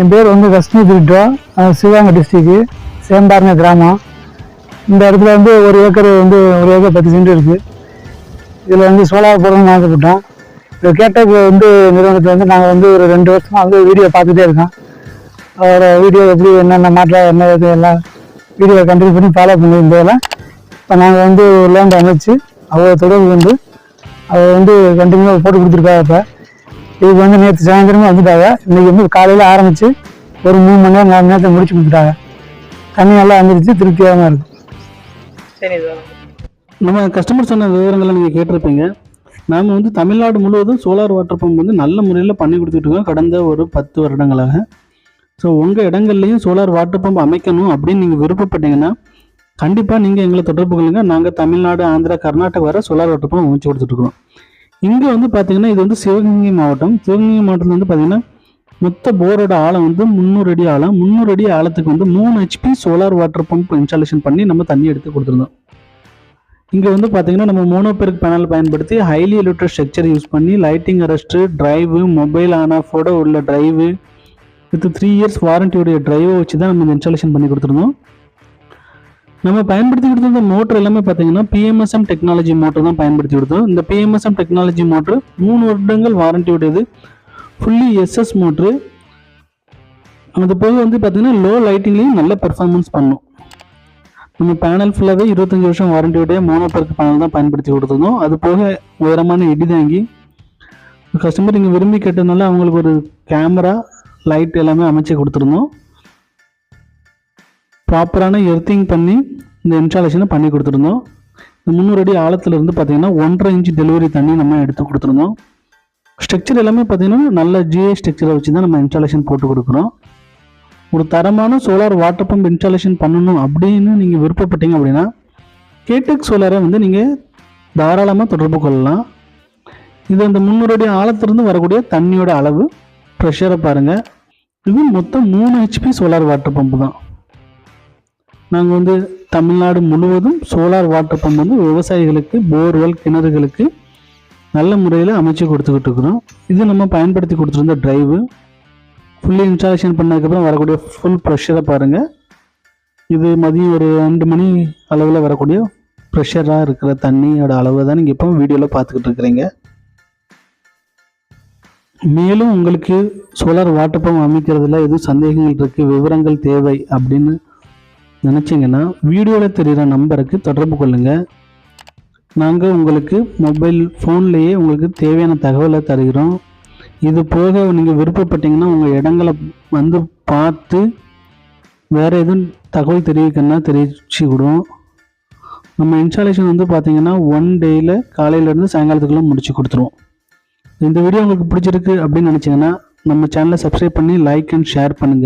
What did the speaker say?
என் பேர் வந்து ரஷ்மி திருட்ரா சிவகங்கை டிஸ்ட்ரிக்கு சேம்பாருங்க கிராமம். இந்த இடத்துல வந்து ஒரு ஏக்கர் வந்து ஒரு ஏக்கர் பத்து சென்ட் இருக்குது இதில் வந்து சோலார் போடணும்னு ஆசைப்பட்டோம். இந்த கேட்டக் வந்து நிறுவனத்தில் வந்து நாங்கள் வந்து ஒரு ரெண்டு வருஷமாக வந்து வீடியோ பார்த்துட்டே இருக்கோம். அவரோட வீடியோ எப்படி என்னென்ன மாற்றம் என்ன இது எல்லாம் வீடியோ கண்டினியூ பண்ணி ஃபாலோ பண்ணியிருந்ததெல்லாம் இப்போ நாங்கள் வந்து லேண்ட் அமைச்சு அவ்வளோ தொடர்பு வந்து அவர் வந்து கண்டினியூவாக போட்டு கொடுத்துருக்காங்க இப்போ. இதுக்கு வந்து நேற்று சாயந்தரமே வந்துட்டாங்க. இன்னைக்கு வந்து காலையில் ஆரம்பித்து ஒரு மூணு மணி நேரம் நாலு நேரத்தை முடிச்சு கொடுத்துட்டாங்க. தண்ணி நல்லா வந்துருச்சு திருப்தியாக இருக்குது சரி சார் நம்ம கஸ்டமர் சொன்ன விவரங்களை நீங்கள் கேட்டிருப்பீங்க. நாம் வந்து தமிழ்நாடு முழுவதும் சோலார் வாட்டர் பம்ப் வந்து நல்ல முறையில் பண்ணி கொடுத்துட்டு இருக்கோம் கடந்த ஒரு பத்து வருடங்களாக. ஸோ உங்கள் இடங்கள்லையும் சோலார் வாட்டர் பம்ப் அமைக்கணும் அப்படின்னு நீங்கள் விருப்பப்பட்டீங்கன்னா கண்டிப்பாக நீங்கள் எங்களை தொடர்பு கொள்ளுங்க. நாங்கள் தமிழ்நாடு ஆந்திரா கர்நாடகா வர சோலார் வாட்டர் பம்ப் அமைச்சு கொடுத்துட்ருக்கோம் இங்கே வந்து பார்த்தீங்கன்னா இது வந்து சிவகங்கை மாவட்டம். சிவகங்கை மாவட்டத்தில் வந்து பார்த்தீங்கன்னா மொத்த போரோட ஆழம் வந்து முந்நூறு அடி ஆழம். முந்நூறு அடி ஆழத்துக்கு வந்து மூணு HP solar water pump installation பண்ணி நம்ம தண்ணி எடுத்து கொடுத்துருந்தோம். இங்கே வந்து பார்த்தீங்கன்னா நம்ம மோனோபெருக் பேனல் பயன்படுத்தி ஹைலி எலக்ட்ரிக் ஸ்ட்ரக்சர் யூஸ் பண்ணி lighting arrest drive mobile on ஆஃபோட உள்ள ட்ரைவு வித் த்ரீ இயர்ஸ் வாரண்டியோடைய ட்ரைவை வச்சு தான் நம்ம இன்ஸ்டாலேஷன் பண்ணி கொடுத்துருந்தோம். நம்ம பயன்படுத்தி இந்த மோட்டர் எல்லாமே பார்த்தீங்கன்னா பிஎம்எஸ்எம் டெக்னாலஜி மோட்டர் தான் பயன்படுத்தி கொடுத்தோம். இந்த பிஎம்எஸ்எம் டெக்னாலஜி மோட்டர் மூணு வருடங்கள் வாரண்டியோடையது ஃபுல்லி எஸ்எஸ் மோட்ரு அது போக வந்து பார்த்தீங்கன்னா லோ லைட்டிங்லேயும் நல்ல பெர்ஃபார்மன்ஸ் பண்ணும். நம்ம பேனல் ஃபுல்லாகவே இருபத்தஞ்சி வருஷம் வாரண்டியோடைய மோனோபர்க் பேனல் தான் பயன்படுத்தி கொடுத்துருந்தோம். அது போக உயரமான இடி தாங்கி. கஸ்டமர் இங்கே விரும்பி கேட்டதுனால அவங்களுக்கு ஒரு கேமரா லைட் எல்லாமே அமைச்சு கொடுத்துருந்தோம். ப்ராப்பரான எர்த்திங் பண்ணி இந்த இன்ஸ்டாலேஷனை பண்ணி கொடுத்துருந்தோம். இந்த முந்நூறு அடி ஆழத்துலேருந்து இருந்து பார்த்தீங்கன்னா ஒன்றரை இன்ச் டெலிவரி தண்ணி நம்ம எடுத்து கொடுத்துருந்தோம். ஸ்ட்ரக்சர் எல்லாமே பார்த்தீங்கன்னா நல்ல ஜிஐ ஸ்ட்ரக்சரை வச்சு தான் நம்ம இன்ஸ்டாலேஷன் போட்டு கொடுக்குறோம். ஒரு தரமான சோலார் வாட்டர் பம்ப் இன்ஸ்டாலேஷன் பண்ணணும் அப்படின்னு நீங்கள் விருப்பப்பட்டீங்க அப்படின்னா கேடெக் சோலாரை வந்து நீங்கள் தாராளமாக தொடர்பு கொள்ளலாம். இது அந்த முந்நூறு அடி ஆழத்திலிருந்து வரக்கூடிய தண்ணியோட அளவு. ப்ரெஷரை பாருங்கள் இது மொத்தம் மூணு ஹெச்பி சோலார் வாட்டர் பம்பு தான். நாங்கள் வந்து தமிழ்நாடு முழுவதும் சோலார் வாட்டர் பம்ப் வந்து விவசாயிகளுக்கு போர்வெல் கிணறுகளுக்கு நல்ல முறையில் அமைச்சு கொடுத்துக்கிட்டு இருக்கிறோம். இது நம்ம பயன்படுத்தி கொடுத்துருந்த ட்ரைவு ஃபுல்லி இன்ஸ்டாலேஷன் பண்ணதுக்கப்புறம் வரக்கூடிய ஃபுல் ப்ரெஷரை பாருங்கள் இது மதியம் ஒரு ரெண்டு மணி அளவில் வரக்கூடிய ப்ரெஷராக இருக்கிற தண்ணியோட அளவு தான் நீங்கள் இப்போ வீடியோவில் பார்த்துக்கிட்டு இருக்கிறீங்க. மேலும் உங்களுக்கு சோலார் வாட்டர் பம்ப் அமைக்கிறதுல எதுவும் சந்தேகங்கள் இருக்குது விவரங்கள் தேவை அப்படின்னு நினச்சிங்கன்னா வீடியோவில் தெரிகிற நம்பருக்கு தொடர்பு கொள்ளுங்கள் நாங்கள் உங்களுக்கு மொபைல் ஃபோன்லேயே உங்களுக்கு தேவையான தகவலை தருகிறோம். இது போக நீங்கள் விருப்பப்பட்டீங்கன்னா உங்கள் இடங்களை வந்து பார்த்து வேறு எதுவும் தகவல் தெரிவிக்கணும்னா தெரிவிச்சு விடுவோம். நம்ம இன்ஸ்டாலேஷன் வந்து பார்த்திங்கன்னா ஒன் டேயில் காலையிலேருந்து சாயங்காலத்துக்குள்ளே முடிச்சு கொடுத்துருவோம். இந்த வீடியோ உங்களுக்கு பிடிச்சிருக்கு அப்படின்னு நினச்சிங்கன்னா நம்ம சேனலை சப்ஸ்கிரைப் பண்ணி லைக் அண்ட் ஷேர் பண்ணுங்கள்